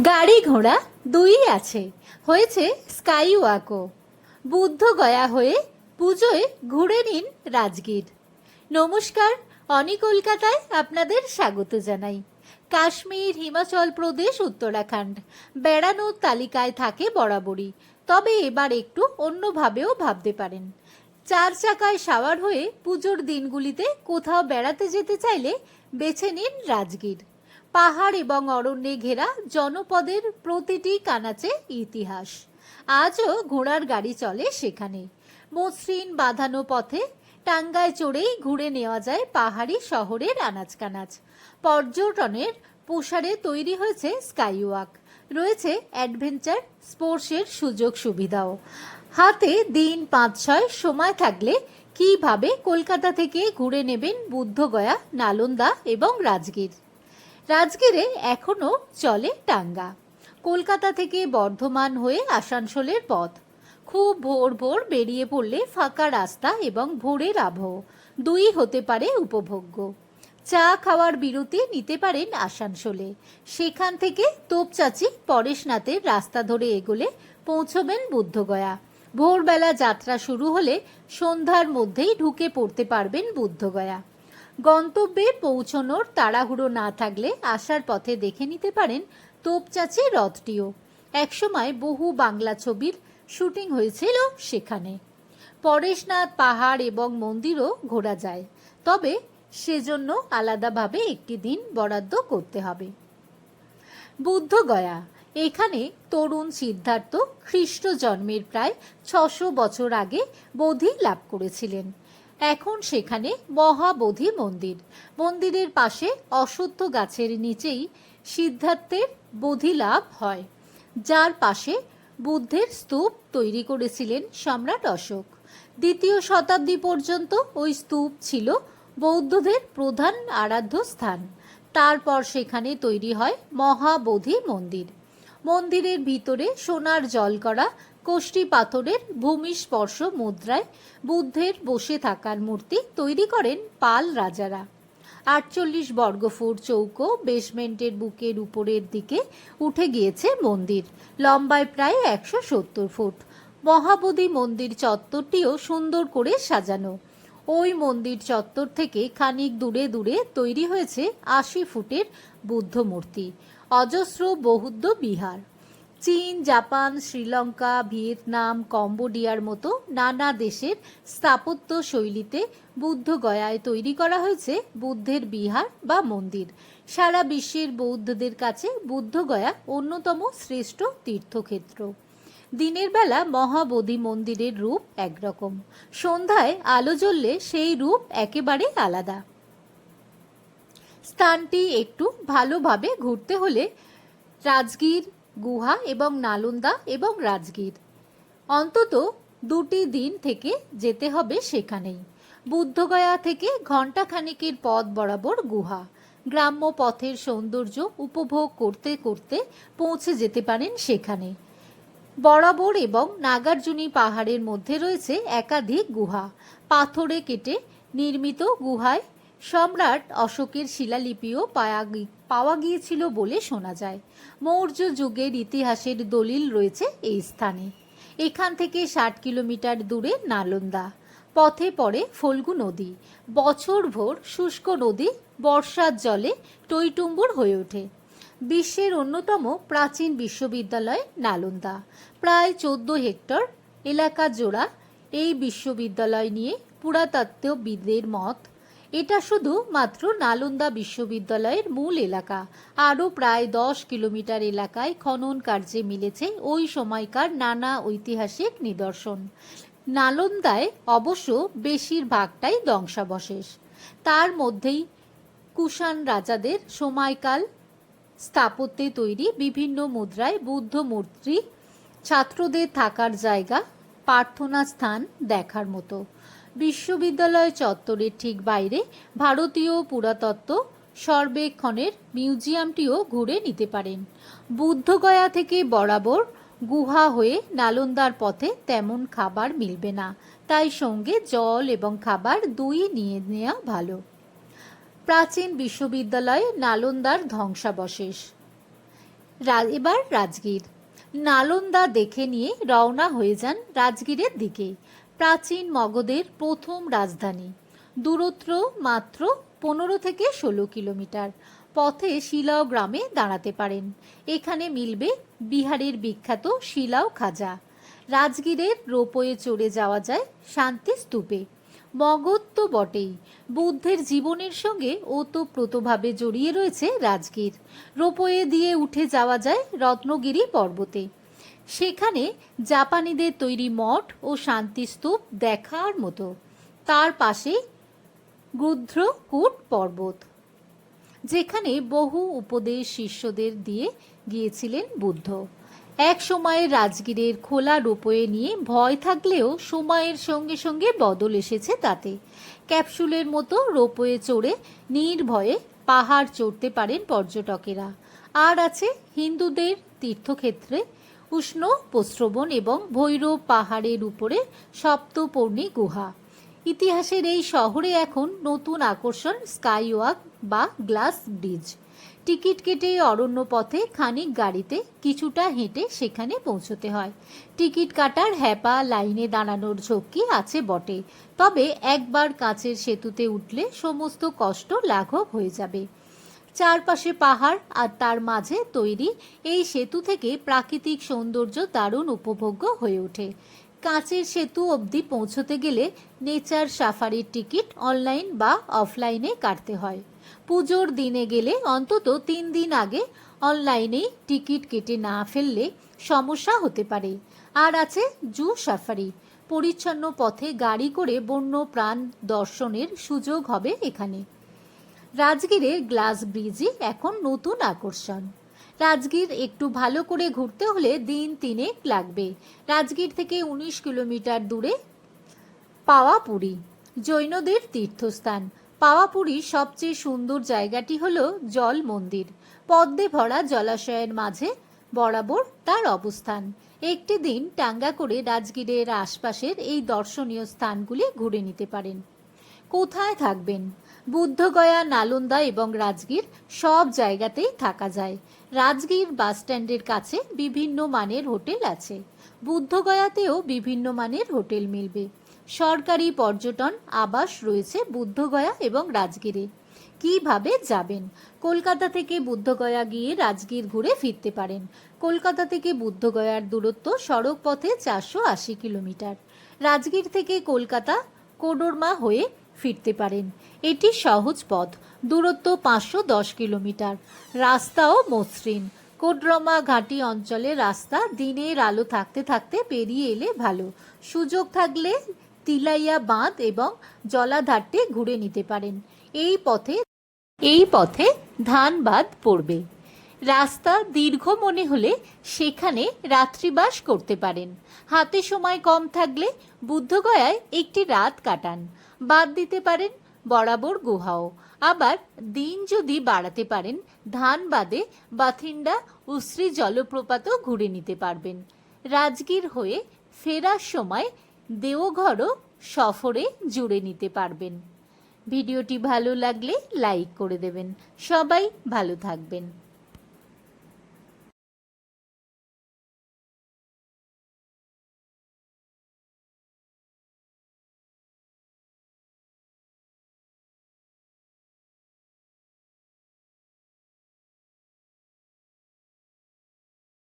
গাড়ি ঘোড়া দুই আছে। হয়েছে স্কাই ওয়াকও বুদ্ধ গয়া হয়ে পুজোয় ঘুরে নিন রাজগীর। নমস্কার, অনি কলকাতায় আপনাদের স্বাগত জানাই। কাশ্মীর, হিমাচল প্রদেশ, উত্তরাখণ্ড বেড়ানোর তালিকায় থাকে বরাবরই। তবে এবার একটু অন্যভাবেও ভাবতে পারেন। চার চাকায় সাওয়ার হয়ে পুজোর দিনগুলিতে কোথাও বেড়াতে যেতে চাইলে বেছে নিন রাজগীর। পাহাড় এবং অরণ্যে ঘেরা জনপদের প্রতিটি কানাচে ইতিহাস। আজও ঘোড়ার গাড়ি চলে সেখানে। মসৃণ বাঁধানো পথে টাঙ্গায় চড়েই ঘুরে নেওয়া যায় পাহাড়ি শহরের আনাচ কানাচ পর্যটনের প্রসারে তৈরি হয়েছে স্কাইওয়াক। রয়েছে অ্যাডভেঞ্চার, স্পোর্টসের সুযোগ সুবিধাও। হাতে দিন পাঁচ ছয় সময় থাকলে কীভাবে কলকাতা থেকে ঘুরে নেবেন বুদ্ধগয়া, নালন্দা এবং রাজগীর? রাজগীরে এখনও চলে টাঙ্গা। কলকাতা থেকে বর্ধমান হয়ে আসানসোলের পথ। খুব ভোর ভোর বেরিয়ে পড়লে ফাঁকা রাস্তা এবং ভোরের আবহ। দুই হতে পারে উপভোগ্য। চা খাওয়ার বিরতি নিতে পারেন আসানসোলে। সেখান থেকে তোপচাচি পরেশনাথের রাস্তা ধরে এগোলে পৌঁছবেন বুদ্ধগয়া। ভোরবেলা যাত্রা শুরু হলে সন্ধ্যার মধ্যেই ঢুকে পড়তে পারবেন বুদ্ধগয়া। গন্তব্যে পৌঁছনোর তাড়াহুড়ো না থাকলে আসার পথে দেখে নিতে পারেন তোপচাচি রথটিও। একসময় বহু বাংলা ছবির শুটিং হয়েছিল সেখানে। পরেশনাথ পাহাড় এবং মন্দিরও ঘোরা যায়। তবে সেজন্য আলাদাভাবে একটি দিন বরাদ্দ করতে হবে। বুদ্ধগয়া। এখানে তরুণ সিদ্ধার্থ খ্রিস্ট জন্মের প্রায় ছশো বছর আগে বোধি লাভ করেছিলেন। এখন সেখানে মহাবোধি মন্দির। মন্দিরের পাশে অশ্বত্থ গাছের নিচেই সিদ্ধার্থের বোধি লাভ হয়। যার পাশে বুদ্ধের স্তূপ তৈরি করেছিলেন সম্রাট অশোক। দ্বিতীয় শতাব্দী পর্যন্ত ওই স্তূপ ছিল বৌদ্ধদের প্রধান আরাধ্য স্থান। তারপর সেখানে তৈরি হয় মহাবোধি মন্দির। মন্দিরের ভিতরে সোনার জল করা কোষ্ঠী পাথরের ভূমিস্পর্শ মুদ্রায় বুদ্ধের বসে থাকার মূর্তি তৈরি করেন পাল রাজারা। আটচল্লিশ বর্গফুট চৌকো বেসমেন্টের বুকের উপরের দিকে উঠে গিয়েছে মন্দির, লম্বায় প্রায় একশো সত্তর ফুট। মহাবোধি মন্দির চত্বরটিও সুন্দর করে সাজানো। ওই মন্দির চত্বর থেকে খানিক দূরে দূরে তৈরি হয়েছে আশি ফুটের বুদ্ধ মূর্তি অজস্র বৌদ্ধ বিহার। চীন, জাপান, শ্রীলঙ্কা, ভিয়েতনাম, কম্বোডিয়ার মতো নানা দেশের স্থাপত্য শৈলীতে বুদ্ধ গয়ায় তৈরি করা হয়েছে বুদ্ধের বিহার বা মন্দির। সারা বিশ্বের বৌদ্ধদের কাছে বুদ্ধগয়া অন্যতম শ্রেষ্ঠ তীর্থক্ষেত্র। দিনের বেলা মহাবোধি মন্দিরের রূপ একরকম। সন্ধ্যায় আলো জ্বললে সেই রূপ একেবারে আলাদা। স্থানটি একটু ভালোভাবে ঘুরতে হলে রাজগীর গুহা এবং নালন্দা এবং রাজগীর। অন্তত দুটি দিন থেকে যেতে হবে সেখানেই। বুদ্ধগয়া থেকে ঘণ্টাখানেকের পথ বরাবর গুহা। গ্রাম্য পথের সৌন্দর্য উপভোগ করতে করতে পৌঁছে যেতে পারেন সেখানে। বরাবর এবং নাগার্জুনি পাহাড়ের মধ্যে রয়েছে একাধিক গুহা। পাথরে কেটে নির্মিত গুহায় সম্রাট অশোকের শিলালিপিও পায়া পাওয়া গিয়েছিল বলে শোনা যায়। মৌর্য যুগের ইতিহাসের দলিল রয়েছে এই স্থানে। এখান থেকে ষাট কিলোমিটার দূরে নালন্দা। পথে পড়ে ফল্গু নদী। বছরভর শুষ্ক নদী, বর্ষার জলে টইটুম্বুর হয়ে ওঠে। বিশ্বের অন্যতম প্রাচীন বিশ্ববিদ্যালয় নালন্দা। প্রায় চোদ্দ হেক্টর এলাকা জোড়া। এই বিশ্ববিদ্যালয় নিয়ে পুরাতত্ত্ববিদদের মত এটা শুধু মাত্র নালন্দা বিশ্ববিদ্যালয়ের মূল এলাকা। আরও প্রায় দশ কিলোমিটার এলাকায় খনন কার্যে মিলেছে ওই সময়কার নানা ঐতিহাসিক নিদর্শন। নালন্দায় অবশ্য বেশিরভাগটাই ধ্বংসাবশেষ। তার মধ্যেই কুষাণ রাজাদের সময়কাল স্থাপত্যে তৈরি বিভিন্ন মুদ্রায় বুদ্ধ মূর্তি, ছাত্রদের থাকার জায়গা প্রার্থনা স্থান দেখার মতো। বিশ্ববিদ্যালয় চত্বরের ঠিক বাইরে ভারতীয় পুরাতত্ত্ব সর্বেক্ষণের মিউজিয়ামটিও ঘুরে নিতে পারেন। বুদ্ধগয়া থেকে বরাবর গুহা হয়ে নালন্দার পথে তেমন খাবার মিলবে না। তাই সঙ্গে জল এবং খাবার দুই নিয়ে নেওয়া ভালো। প্রাচীন বিশ্ববিদ্যালয়ে নালন্দার ধ্বংসাবশেষ। এবার রাজগীর। নালন্দা দেখে নিয়ে রওনা হয়ে যান রাজগীরের দিকে। প্রাচীন মগধের প্রথম রাজধানী। দূরত্ব মাত্র পনেরো থেকে ষোলো কিলোমিটার। পথে শিলাও গ্রামে দাঁড়াতে পারেন। এখানে মিলবে বিহারের বিখ্যাত শিলাও খাজা। রাজগীরের রোপওয়ে চড়ে যাওয়া যায় শান্তি স্তূপে। মগধ তো বটেই। বুদ্ধের জীবনের সঙ্গে ওতপ্রোতভাবে জড়িয়ে রয়েছে রাজগীর। রোপওয়ে দিয়ে উঠে যাওয়া যায় রত্নগিরি পর্বতে। সেখানে জাপানিদের তৈরি মঠ ও শান্তিস্তূপ দেখার মতো। তার পাশে গুদ্রকূট পর্বত, যেখানে বহু উপদেশ শিষ্যদের দিয়ে গিয়েছিলেন বুদ্ধ। এক সময়ে রাজগীরের খোলা রোপওয়ে নিয়ে ভয় থাকলেও সময়ের সঙ্গে সঙ্গে বদল এসেছে তাতে। ক্যাপসুলের মতো রোপওয়ে চড়ে নির্ভয়ে পাহাড় চড়তে পারেন পর্যটকেরা। আর আছে হিন্দুদের তীর্থক্ষেত্রে উষ্ণ, প্রস্রবণ এবং ভৈরব পাহাড়ের উপরে সপ্তপর্ণী গুহা। ইতিহাসের এই শহরে এখন নতুন আকর্ষণ স্কাইওয়াক বা গ্লাস ব্রিজ। টিকিট কেটে অরণ্য পথে খানিক গাড়িতে কিছুটা হেঁটে সেখানে পৌঁছতে হয়। টিকিট কাটার হ্যাপা লাইনে দাঁড়ানোর ঝক্কি আছে বটে। তবে একবার কাঁচের সেতুতে উঠলে সমস্ত কষ্ট লাঘব হয়ে যাবে। চারপাশে পাহাড় আর তার মাঝে তৈরি এই সেতু থেকে প্রাকৃতিক সৌন্দর্য দারুণ উপভোগ্য হয়ে ওঠে। কাঁচের সেতু অবধি পৌঁছতে গেলে নেচার সাফারির টিকিট অনলাইন বা অফলাইনে কাটতে হয়। পুজোর দিনে গেলে অন্তত তিন দিন আগে অনলাইনেই টিকিট কেটে না ফেললে সমস্যা হতে পারে। আর আছে জু সাফারি। পরিচ্ছন্ন পথে গাড়ি করে বন্য প্রাণ দর্শনের সুযোগ হবে এখানে। রাজগীরের গ্লাস ব্রিজই এখন নতুন আকর্ষণ। রাজগীর একটু ভালো করে ঘুরতে হলে দিন তিনেক লাগবে। রাজগীর থেকে উনিশ কিলোমিটার দূরে পাওয়াপুরী, জৈনদের তীর্থস্থান। পাওয়াপুরীর সবচেয়ে সুন্দর জায়গাটি হল জল মন্দির। পদ্মে ভরা জলাশয়ের মাঝে বরাবর তার অবস্থান। একটি দিন টাঙ্গা করে রাজগীরের আশপাশের এই দর্শনীয় স্থানগুলি ঘুরে নিতে পারেন। কোথায় থাকবেন? বুদ্ধগয়া, নালন্দা এবং রাজগীর সব জায়গাতেই থাকা যায়। রাজগীর বাস স্ট্যান্ডের কাছে বিভিন্ন মানের হোটেল আছে। বুদ্ধগয়াতেও বিভিন্ন মানের হোটেল মিলবে। সরকারি পর্যটন, আবাস রয়েছে বুদ্ধগয়া এবং রাজগীরে। কীভাবে যাবেন? কলকাতা থেকে বুদ্ধগয়া গিয়ে রাজগীর ঘুরে ফিরতে পারেন। কলকাতা থেকে বুদ্ধগয়ার দূরত্ব সড়ক পথে চারশো আশি কিলোমিটার। রাজগীর থেকে কলকাতা কোডরমা হয়ে ফিরতে পারেন। এটি সহজ পথ, দূরত্ব পাঁচশো দশ কিলোমিটার। রাস্তাও মসৃণ। কোডরমা ঘাটি অঞ্চলে রাস্তা দিনের আলো থাকতে থাকতে পেরিয়ে এলে ভালো। সুযোগ থাকলে তিলাইয়া বাঁধ এবং জলাধারটি ঘুরে নিতে পারেন। এই পথে এই পথে ধানবাদ পড়বে। রাস্তা দীর্ঘ মনে হলে সেখানে রাত্রিবাস করতে পারেন। হাতে সময় কম থাকলে বুদ্ধগয়ায় একটি রাত কাটান। বাদ দিতে পারেন, বরাবর গুহাও। আবার দিন যদি বাড়াতে পারেন ধানবাদে বাথিন্ডা উশ্রী জলপ্রপাতও ঘুরে নিতে পারবেন। রাজগীর হয়ে ফেরার সময় দেওঘরও সফরে জুড়ে নিতে পারবেন। ভিডিওটি ভালো লাগলে লাইক করে দেবেন। সবাই ভালো থাকবেন।